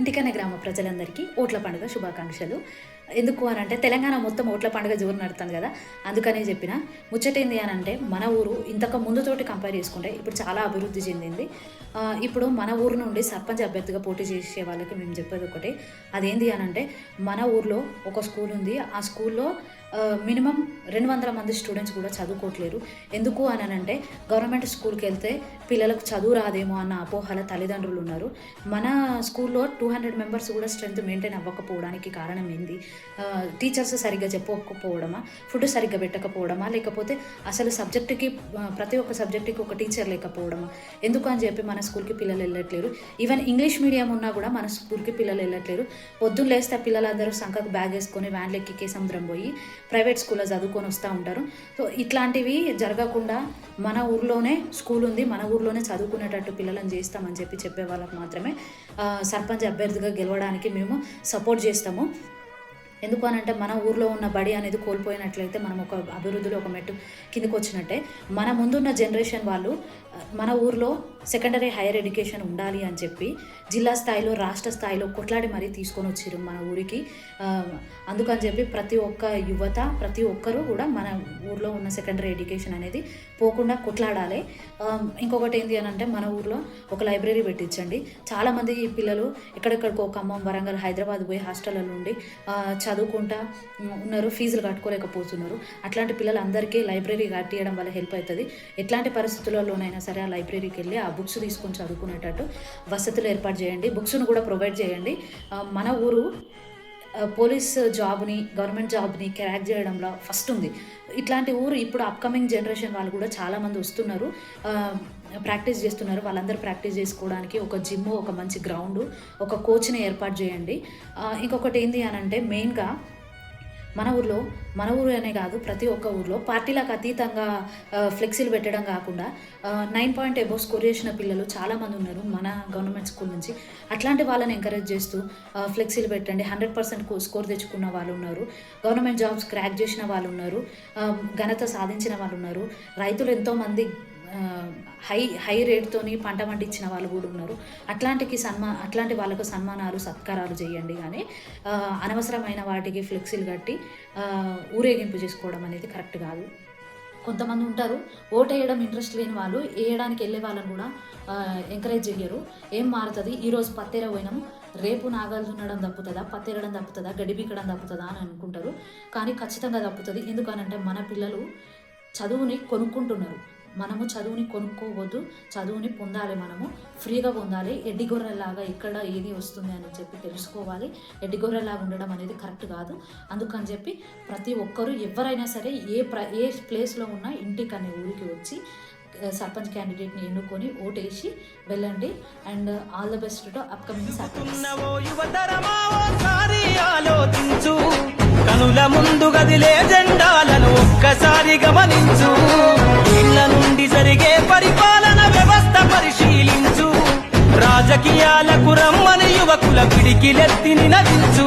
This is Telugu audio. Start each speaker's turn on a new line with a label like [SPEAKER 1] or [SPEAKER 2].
[SPEAKER 1] ఇంటికనే గ్రామ ప్రజలందరికీ ఓట్ల పండుగ శుభాకాంక్షలు. ఎందుకు అని అంటే తెలంగాణ మొత్తం ఓట్ల పండుగ జోరు నడుతుంది కదా. అందుకనే చెప్పిన ముచ్చటేంది అని అంటే మన ఊరు ఇంతకు ముందుతోటి కంపేర్ చేసుకుంటే ఇప్పుడు చాలా అభివృద్ధి చెందింది. ఇప్పుడు మన ఊరు నుండి సర్పంచ్ అభ్యర్థిగా పోటీ చేసే వాళ్ళకి మేము చెప్పేది ఒకటి. అదేంది అని అంటే మన ఊర్లో ఒక స్కూల్ ఉంది. ఆ స్కూల్లో మినిమం రెండు వందల మంది స్టూడెంట్స్ కూడా చదువుకోవట్లేరు. ఎందుకు అని అంటే గవర్నమెంట్ స్కూల్కి వెళ్తే పిల్లలకు చదువు రాదేమో అన్న అపోహల తల్లిదండ్రులు ఉన్నారు. మన స్కూల్లో టూ హండ్రెడ్ మెంబర్స్ కూడా స్ట్రెంత్ మెయింటైన్ అవ్వకపోవడానికి కారణం ఏంది? టీచర్స్ సరిగ్గా చెప్పకపోవడమా? ఫుడ్ సరిగ్గా పెట్టకపోవడమా? లేకపోతే అసలు సబ్జెక్టుకి ప్రతి ఒక్క సబ్జెక్టుకి ఒక టీచర్ లేకపోవడమా? ఎందుకు అని చెప్పి మన స్కూల్కి పిల్లలు వెళ్ళట్లేరు. ఈవెన్ ఇంగ్లీష్ మీడియం ఉన్నా కూడా మన స్కూల్కి పిల్లలు వెళ్ళట్లేరు. పొద్దున్న లేస్తే ఆ పిల్లలందరూ సంఖకు బ్యాగ్ వేసుకొని వ్యాన్లు ఎక్కి సముద్రం పోయి ప్రైవేట్ స్కూల్లో చదువుకొని వస్తూ ఉంటారు. సో ఇట్లాంటివి జరగకుండా మన ఊర్లోనే స్కూల్ ఉంది మన ఊర్లోనే చదువుకునేటట్టు పిల్లలను చేస్తామని చెప్పి చెప్పే వాళ్ళకి మాత్రమే సర్పంచ్ అభ్యర్థిగా గెలవడానికి మేము సపోర్ట్ చేస్తాము. ఎందుకు అని అంటే మన ఊర్లో ఉన్న బడి అనేది కోల్పోయినట్లయితే మనం ఒక అభివృద్ధిలో ఒక మెట్టు కిందకు వచ్చినట్టే మన ముందున్న జనరేషన్ వాళ్ళు మన ఊర్లో సెకండరీ హైయర్ ఎడ్యుకేషన్ ఉండాలి అని చెప్పి జిల్లా స్థాయిలో రాష్ట్ర స్థాయిలో కొట్లాడి మరీ తీసుకొని వచ్చారు మన ఊరికి. అందుకని చెప్పి ప్రతి ఒక్క యువత ప్రతి ఒక్కరూ కూడా మన ఊర్లో ఉన్న సెకండరీ ఎడ్యుకేషన్ అనేది పోకుండా కొట్లాడాలి. ఇంకొకటి ఏంటి అని అంటే మన ఊర్లో ఒక లైబ్రరీ పెట్టించండి. చాలామంది పిల్లలు ఎక్కడెక్కడికో ఖమ్మం వరంగల్ హైదరాబాద్ పోయి హాస్టల్లో నుండి చదువుకుంటా ఉన్నారు ఫీజులు కట్టుకోలేకపోతున్నారు. అట్లాంటి పిల్లలందరికీ లైబ్రరీ కట్టియడం వల్ల హెల్ప్ అవుతుంది ఎట్లాంటి పరిస్థితులలోనైనా సరే ఆ లైబ్రరీకి వెళ్ళి ఆ బుక్స్ తీసుకొని చదువుకునేటట్టు వసతులు ఏర్పాటు చేయండి. బుక్స్ను కూడా ప్రొవైడ్ చేయండి. మన ఊరు పోలీస్ జాబ్ని గవర్నమెంట్ జాబ్ని క్రాక్ చేయడంలో ఫస్ట్ ఉంది. ఇట్లాంటి ఊరు ఇప్పుడు అప్కమింగ్ జనరేషన్ వాళ్ళు కూడా చాలామంది వస్తున్నారు. ప్రాక్టీస్ చేస్తున్నారు. వాళ్ళందరూ ప్రాక్టీస్ చేసుకోవడానికి ఒక జిమ్ ఒక మంచి గ్రౌండ్ ఒక కోచ్ని ఏర్పాటు చేయండి. ఇంకొకటి ఏంటి అని అంటే మెయిన్గా మన ఊర్లో మన ఊరు అనే కాదు ప్రతి ఒక్క ఊర్లో పార్టీలకు అతీతంగా ఫ్లెక్సీలు పెట్టడం కాకుండా నైన్ పాయింట్ ఎబో స్కోర్ చేసిన పిల్లలు చాలామంది ఉన్నారు మన గవర్నమెంట్ స్కూల్ నుంచి. అట్లాంటి వాళ్ళని ఎంకరేజ్ చేస్తూ ఫ్లెక్సీలు పెట్టండి. హండ్రెడ్ పర్సెంట్ స్కోర్ తెచ్చుకున్న వాళ్ళు ఉన్నారు. గవర్నమెంట్ జాబ్స్ క్రాక్ చేసిన వాళ్ళు ఉన్నారు. ఘనత సాధించిన వాళ్ళు ఉన్నారు. రైతులు ఎంతోమంది హై హై రేట్తోని పంట పండించిన వాళ్ళు కూడా ఉన్నారు. అట్లాంటికి సన్మా అట్లాంటి వాళ్ళకు సన్మానాలు సత్కారాలు చేయండి కానీ అనవసరమైన వాటికి ఫ్లెక్సీలు కట్టి ఊరేగింపు చేసుకోవడం అనేది కరెక్ట్ కాదు. కొంతమంది ఉంటారు ఓటు వేయడం ఇంట్రెస్ట్ లేని వాళ్ళు వేయడానికి వెళ్ళే వాళ్ళని కూడా ఎంకరేజ్ చేయరు ఏం మారుతుంది? ఈరోజు పత్తెర పోయినాం రేపు నాగాలు దున్నడం తప్పుతుందా? పత్తెరడం తప్పుతుందా? గడి తప్పుతుందా అని అనుకుంటారు. కానీ ఖచ్చితంగా తప్పుతుంది. ఎందుకనంటే మన పిల్లలు చదువుని కొనుక్కుంటున్నారు. మనము చదువుని కొనుక్కోవద్దు చదువుని పొందాలి మనము ఫ్రీగా పొందాలి ఎడ్డిగొర్రెలాగా ఇక్కడ ఎక్కడ ఏది వస్తుంది అని చెప్పి తెలుసుకోవాలి. ఎడ్డిగొర్రెలాగా ఉండడం అనేది కరెక్ట్ కాదు. అందుకని చెప్పి ప్రతి ఒక్కరూ ఎవరైనా సరే ఏ ప్ర ఏ ప్లేస్లో ఉన్నా ఇంటికి అనే ఊరికి వచ్చి సర్పంచ్ క్యాండిడేట్ని ఎన్నుకొని ఓటేసి వెళ్ళండి. And all the best to upcoming sarpanch.
[SPEAKER 2] కనుల ముందు గదిలే జెండాలను ఒక్కసారి గమనించు. ఇళ్ళ నుండి జరిగే పరిపాలన వ్యవస్థ పరిశీలించు. రాజకీయాలకు రమ్మని యువకుల పిడికిలెత్తిని నదించు